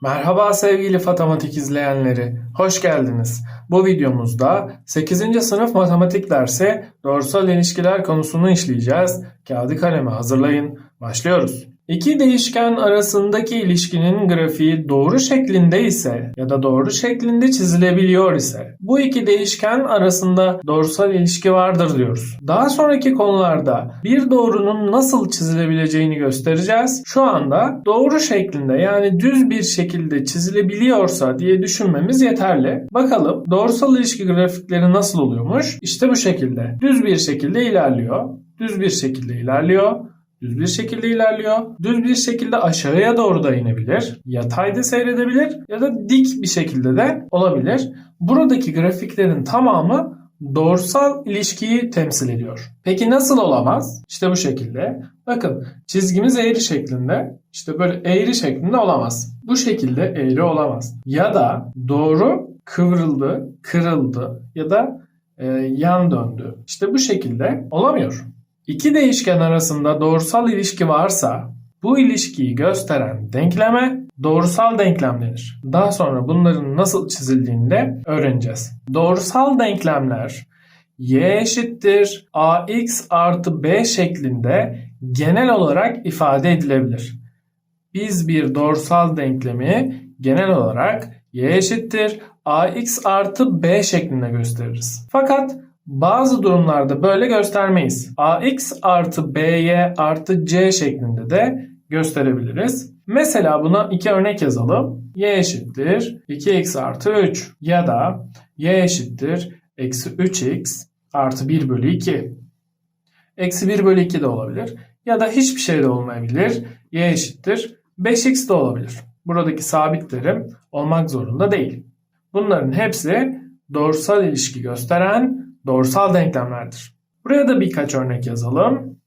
Merhaba sevgili matematik izleyenleri. Hoş geldiniz. Bu videomuzda 8. sınıf matematik dersi doğrusal ilişkiler konusunu işleyeceğiz. Kağıdı kalemi hazırlayın. Başlıyoruz. İki değişken arasındaki ilişkinin grafiği doğru şeklinde ise ya da doğru şeklinde çizilebiliyor ise bu iki değişken arasında doğrusal ilişki vardır diyoruz. Daha sonraki konularda bir doğrunun nasıl çizilebileceğini göstereceğiz. Şu anda doğru şeklinde yani düz bir şekilde çizilebiliyorsa diye düşünmemiz yeterli. Bakalım doğrusal ilişki grafikleri nasıl oluyormuş? İşte bu şekilde. Düz bir şekilde ilerliyor. Düz bir şekilde ilerliyor. Düz bir şekilde ilerliyor. Düz bir şekilde aşağıya doğru da inebilir. Yatayda seyredebilir ya da dik bir şekilde de olabilir. Buradaki grafiklerin tamamı doğrusal ilişkiyi temsil ediyor. Peki nasıl olamaz? İşte bu şekilde. Bakın çizgimiz eğri şeklinde. İşte böyle eğri şeklinde olamaz. Bu şekilde eğri olamaz. Ya da doğru kıvrıldı, kırıldı ya da e, yan döndü. İşte bu şekilde olamıyor. İki değişken arasında doğrusal ilişki varsa bu ilişkiyi gösteren denkleme doğrusal denklem denir. Daha sonra bunların nasıl çizildiğini de öğreneceğiz. Doğrusal denklemler y eşittir ax artı b şeklinde genel olarak ifade edilebilir. Biz bir doğrusal denklemi genel olarak y eşittir ax artı b şeklinde gösteririz. Fakat bazı durumlarda böyle göstermeyiz. ax artı by artı c şeklinde de gösterebiliriz. Mesela buna iki örnek yazalım. y eşittir 2x artı 3 ya da y eşittir eksi 3x artı 1 bölü 2. Eksi 1 bölü 2 de olabilir. Ya da hiçbir şey de olmayabilir. y eşittir 5x de olabilir. Buradaki sabitlerim olmak zorunda değil. Bunların hepsi doğrusal ilişki gösteren doğrusal denklemlerdir. Buraya da birkaç örnek yazalım.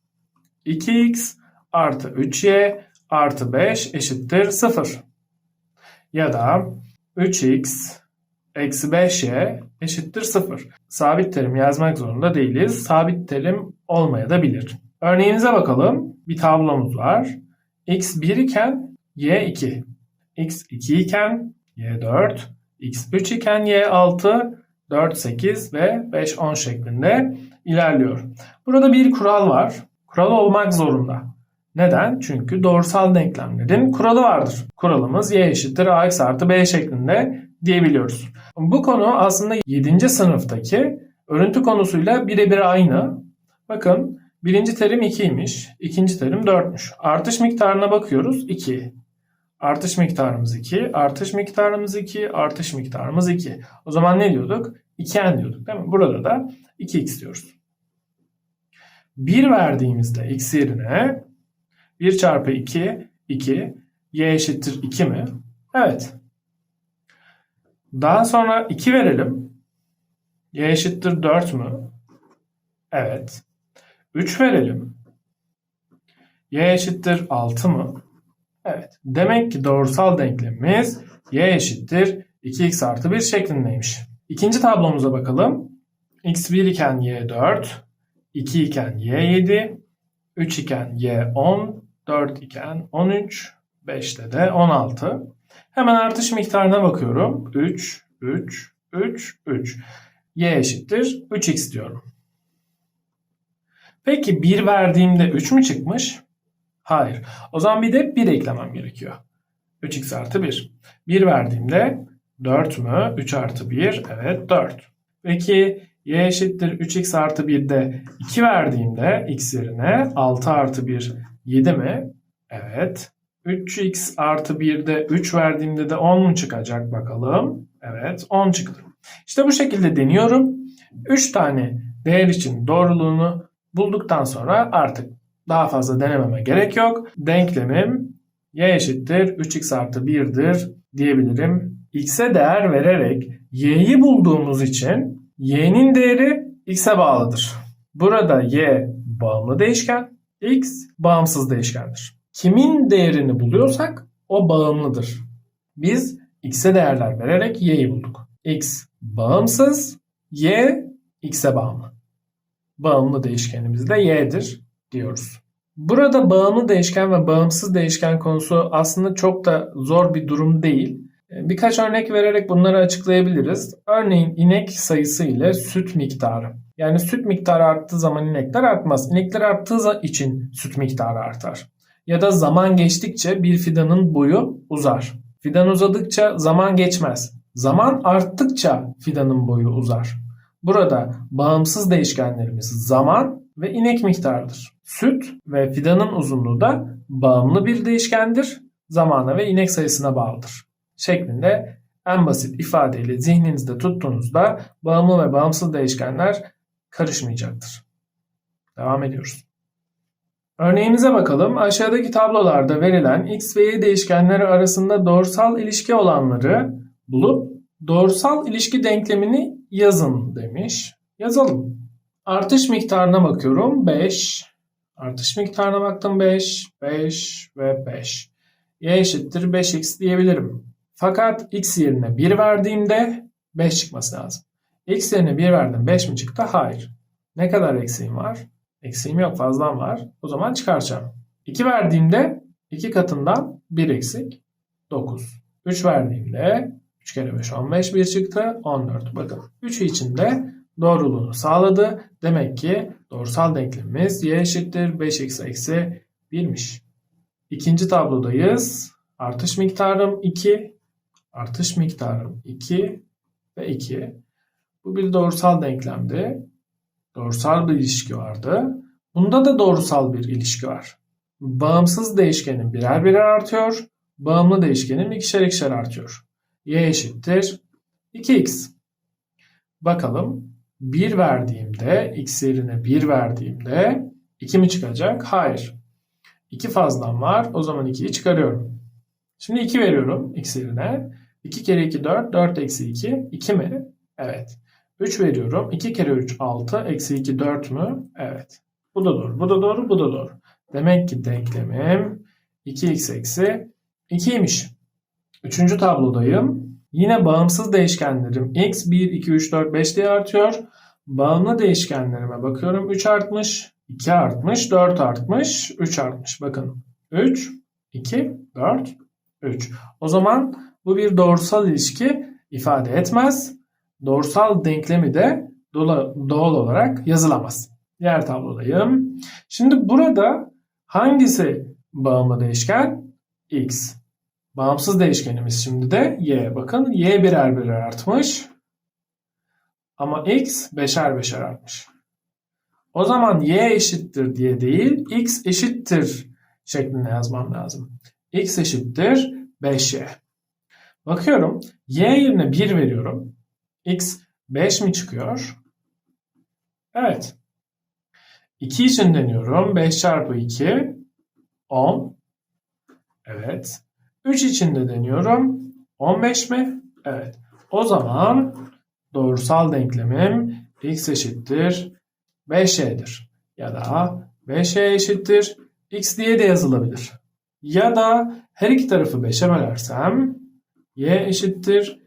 2x artı 3y artı 5 eşittir 0. Ya da 3x eksi 5y eşittir 0. Sabit terim yazmak zorunda değiliz. Sabit terim olmaya da bilir. Örneğimize bakalım. Bir tablomuz var. x 1 iken y 2. x 2 iken y 4. x 3 iken y 6. 4, 8 ve 5, 10 şeklinde ilerliyor. Burada bir kural var. Kural olmak zorunda. Neden? Çünkü doğrusal denklemlerin kuralı vardır. Kuralımız y eşittir ax artı b şeklinde diyebiliyoruz. Bu konu aslında 7. sınıftaki örüntü konusuyla birebir aynı. Bakın birinci terim 2'ymiş, ikinci terim 4'müş. Artış miktarına bakıyoruz 2. Artış miktarımız 2, artış miktarımız 2, artış miktarımız 2. O zaman ne diyorduk? 2n diyorduk değil mi? Burada da 2x diyoruz. 1 verdiğimizde x yerine 1 çarpı 2, 2, y eşittir 2 mi? Evet. Daha sonra 2 verelim. y eşittir 4 mü? Evet. 3 verelim. y eşittir 6 mı? Evet. Demek ki doğrusal denklemimiz y eşittir 2x artı 1 şeklindeymiş. İkinci tablomuza bakalım. x1 iken y 4, 2 iken y 7, 3 iken y 10, 4 iken 13, 5'te de 16. Hemen artış miktarına bakıyorum. 3, 3, 3, 3. y eşittir 3x diyorum. Peki 1 verdiğimde 3 mü çıkmış? Hayır. O zaman bir de 1 eklemem gerekiyor. 3x artı 1. 1 verdiğimde 4 mü? 3 artı 1. Evet 4. Peki y eşittir 3x artı 1'de 2 verdiğimde x yerine 6 artı 1 7 mi? Evet. 3x artı 1'de 3 verdiğimde de 10 mu çıkacak bakalım? Evet 10 çıktı. İşte bu şekilde deniyorum. 3 tane değer için doğruluğunu bulduktan sonra artık daha fazla denememe gerek yok. Denklemim y eşittir 3x artı 1'dir diyebilirim. x'e değer vererek y'yi bulduğumuz için y'nin değeri x'e bağlıdır. Burada y bağımlı değişken, x bağımsız değişkendir. Kimin değerini buluyorsak o bağımlıdır. Biz x'e değerler vererek y'yi bulduk. x bağımsız, y x'e bağımlı. Bağımlı değişkenimiz de y'dir diyoruz. Burada bağımlı değişken ve bağımsız değişken konusu aslında çok da zor bir durum değil. E, Birkaç örnek vererek bunları açıklayabiliriz. Örneğin inek sayısı ile süt miktarı. Yani süt miktarı arttığı zaman inekler artmaz. İnekler arttığı için süt miktarı artar. Ya da zaman geçtikçe bir fidanın boyu uzar. Fidan uzadıkça zaman geçmez. Zaman arttıkça fidanın boyu uzar. Burada bağımsız değişkenlerimiz zaman ve inek miktarıdır. Süt ve fidanın uzunluğu da bağımlı bir değişkendir. Zamana ve inek sayısına bağlıdır. Şeklinde en basit ifadeyle zihninizde tuttuğunuzda bağımlı ve bağımsız değişkenler karışmayacaktır. Devam ediyoruz. Örneğimize bakalım. Aşağıdaki tablolarda verilen x ve y değişkenleri arasında doğrusal ilişki olanları bulup doğrusal ilişki denklemini yazın demiş. Yazalım. Artış miktarına bakıyorum. 5. Artış miktarına baktım 5, 5 ve 5. Y eşittir 5x diyebilirim. Fakat x yerine 1 verdiğimde 5 çıkması lazım. X yerine 1 verdim 5 mi çıktı? Hayır. Ne kadar eksiğim var? Eksiğim yok fazlam var. O zaman çıkaracağım. 2 verdiğimde 2 katından 1 eksik 9. 3 verdiğimde 3 kere 5 15 1 çıktı 14. Bakın 3 içinde doğruluğunu sağladı. Demek ki doğrusal denklemimiz y eşittir 5x eksi 1'miş. İkinci tablodayız. Artış miktarım 2. Artış miktarım 2 ve 2. Bu bir doğrusal denklemdi. Doğrusal bir ilişki vardı. Bunda da doğrusal bir ilişki var. Bağımsız değişkenin birer birer artıyor. Bağımlı değişkenin ikişer ikişer artıyor. Y eşittir 2x. Bakalım 1 verdiğimde x yerine 1 verdiğimde 2 mi çıkacak? Hayır. 2 fazlam var. O zaman 2'yi çıkarıyorum. Şimdi 2 veriyorum x yerine. 2 kere 2 4. 4 eksi 2. 2 mi? Evet. 3 veriyorum. 2 kere 3 6. Eksi 2 4 mü? Evet. Bu da doğru. Bu da doğru. Bu da doğru. Demek ki denklemim 2x eksi 2'ymiş. Üçüncü tablodayım. Yine bağımsız değişkenlerim x 1, 2, 3, 4, 5 diye artıyor. Bağımlı değişkenlerime bakıyorum. 3 artmış, 2 artmış, 4 artmış, 3 artmış. Bakın 3, 2, 4, 3. O zaman bu bir doğrusal ilişki ifade etmez. Doğrusal denklemi de doğal olarak yazılamaz. Diğer tablodayım. Şimdi burada hangisi bağımlı değişken? X. Bağımsız değişkenimiz şimdi de y. Bakın y birer birer artmış. Ama x beşer beşer artmış. O zaman y eşittir diye değil x eşittir şeklinde yazmam lazım. x eşittir 5y. Bakıyorum y yerine 1 veriyorum. x 5 mi çıkıyor? Evet. 2 için deniyorum. 5 çarpı 2 10. Evet. 3 için de deniyorum. 15 mi? Evet. O zaman doğrusal denklemim x eşittir 5y'dir. Ya da 5y eşittir x diye de yazılabilir. Ya da her iki tarafı 5'e bölersem y eşittir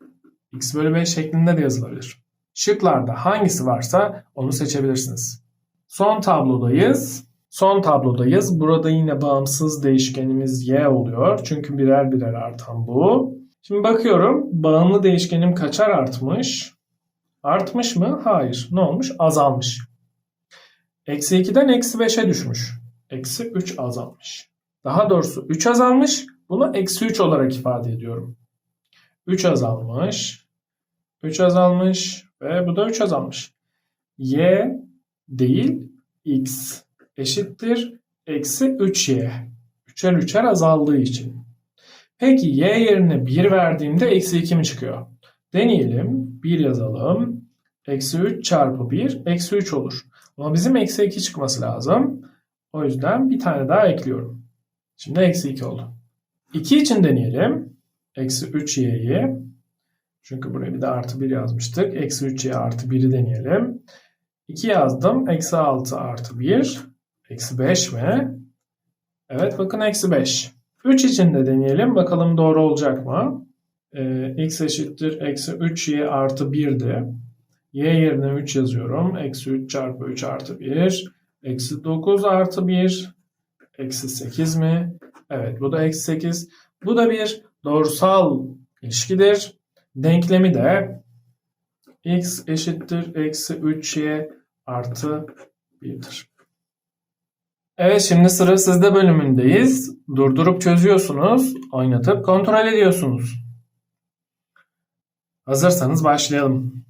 x bölü 5 şeklinde de yazılabilir. Şıklarda hangisi varsa onu seçebilirsiniz. Son tablodayız. Son tablodayız. Burada yine bağımsız değişkenimiz y oluyor. Çünkü birer birer artan bu. Şimdi bakıyorum bağımlı değişkenim kaçar artmış? Artmış mı? Hayır. Ne olmuş? Azalmış. Eksi 2'den eksi 5'e düşmüş. Eksi 3 azalmış. Daha doğrusu 3 azalmış. Bunu eksi 3 olarak ifade ediyorum. 3 azalmış. 3 azalmış. Ve bu da 3 azalmış. Y değil x eşittir eksi 3y. Üçer üçer azaldığı için. Peki y yerine 1 verdiğimde eksi 2 mi çıkıyor? Deneyelim. 1 yazalım. Eksi 3 çarpı 1 eksi 3 olur. Ama bizim eksi 2 çıkması lazım. O yüzden bir tane daha ekliyorum. Şimdi eksi 2 oldu. 2 için deneyelim. Eksi 3y'yi. Çünkü buraya bir de artı 1 yazmıştık. Eksi 3y artı 1'i deneyelim. 2 yazdım. Eksi 6 artı 1. Eksi 5 mi? Evet bakın eksi 5. 3 için de deneyelim. Bakalım doğru olacak mı? Ee, x eşittir. Eksi 3y artı 1'di. y yerine 3 yazıyorum. Eksi 3 çarpı 3 artı 1. Eksi 9 artı 1. Eksi 8 mi? Evet bu da eksi 8. Bu da bir doğrusal ilişkidir. Denklemi de x eşittir eksi 3y artı 1'dir. Evet şimdi sıra sizde bölümündeyiz. Durdurup çözüyorsunuz, oynatıp kontrol ediyorsunuz. Hazırsanız başlayalım.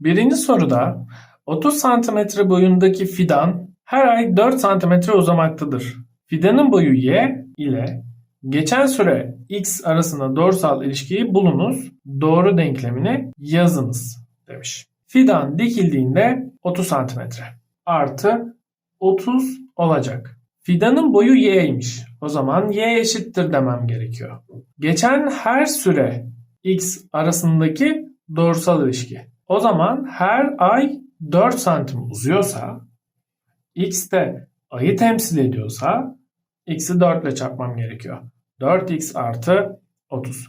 Birinci soruda 30 cm boyundaki fidan her ay 4 cm uzamaktadır. Fidanın boyu y ile geçen süre x arasında doğrusal ilişkiyi bulunuz. Doğru denklemini yazınız demiş. Fidan dikildiğinde 30 cm artı 30 olacak. Fidanın boyu y'ymiş. O zaman y eşittir demem gerekiyor. Geçen her süre x arasındaki doğrusal ilişki. O zaman her ay 4 santim uzuyorsa x de ayı temsil ediyorsa x'i 4 ile çarpmam gerekiyor. 4x artı 30.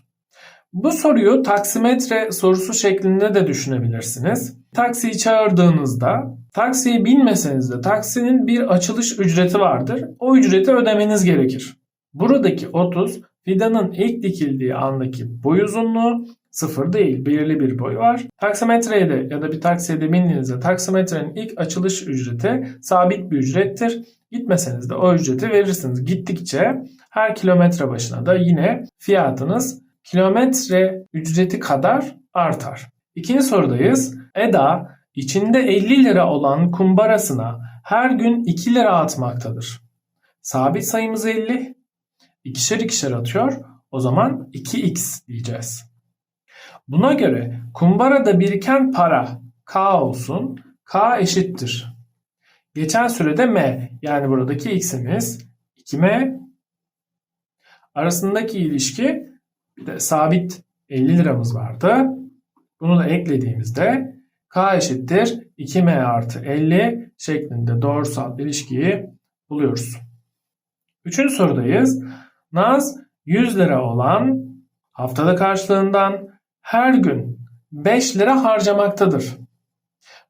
Bu soruyu taksimetre sorusu şeklinde de düşünebilirsiniz. Taksiyi çağırdığınızda taksiyi binmeseniz de taksinin bir açılış ücreti vardır. O ücreti ödemeniz gerekir. Buradaki 30 fidanın ilk dikildiği andaki boy uzunluğu sıfır değil belirli bir boy var. Taksimetreye de ya da bir taksiye de bindiğinizde taksimetrenin ilk açılış ücreti sabit bir ücrettir. Gitmeseniz de o ücreti verirsiniz. Gittikçe her kilometre başına da yine fiyatınız kilometre ücreti kadar artar. İkinci sorudayız. Eda içinde 50 lira olan kumbarasına her gün 2 lira atmaktadır. Sabit sayımız 50. İkişer ikişer atıyor. O zaman 2x diyeceğiz. Buna göre kumbarada biriken para k olsun. k eşittir. Geçen sürede m yani buradaki x'imiz 2m arasındaki ilişki bir de sabit 50 liramız vardı. Bunu da eklediğimizde k eşittir 2m artı 50 şeklinde doğrusal ilişkiyi buluyoruz. Üçüncü sorudayız. Naz 100 lira olan haftada karşılığından her gün 5 lira harcamaktadır.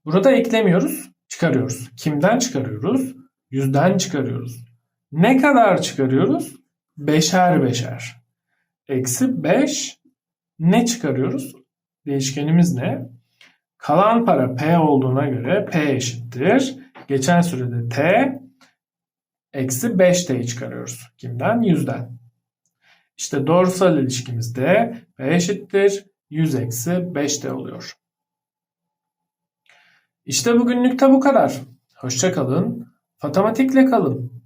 Burada eklemiyoruz, çıkarıyoruz. Kimden çıkarıyoruz? Yüzden çıkarıyoruz. Ne kadar çıkarıyoruz? Beşer beşer. Eksi 5 ne çıkarıyoruz? Değişkenimiz ne? Kalan para P olduğuna göre P eşittir. Geçen sürede T eksi 5T'yi çıkarıyoruz. Kimden? Yüzden. İşte doğrusal ilişkimizde P eşittir 100 eksi 5D oluyor. İşte bugünlük de bu kadar. Hoşça kalın. Matematikle kalın.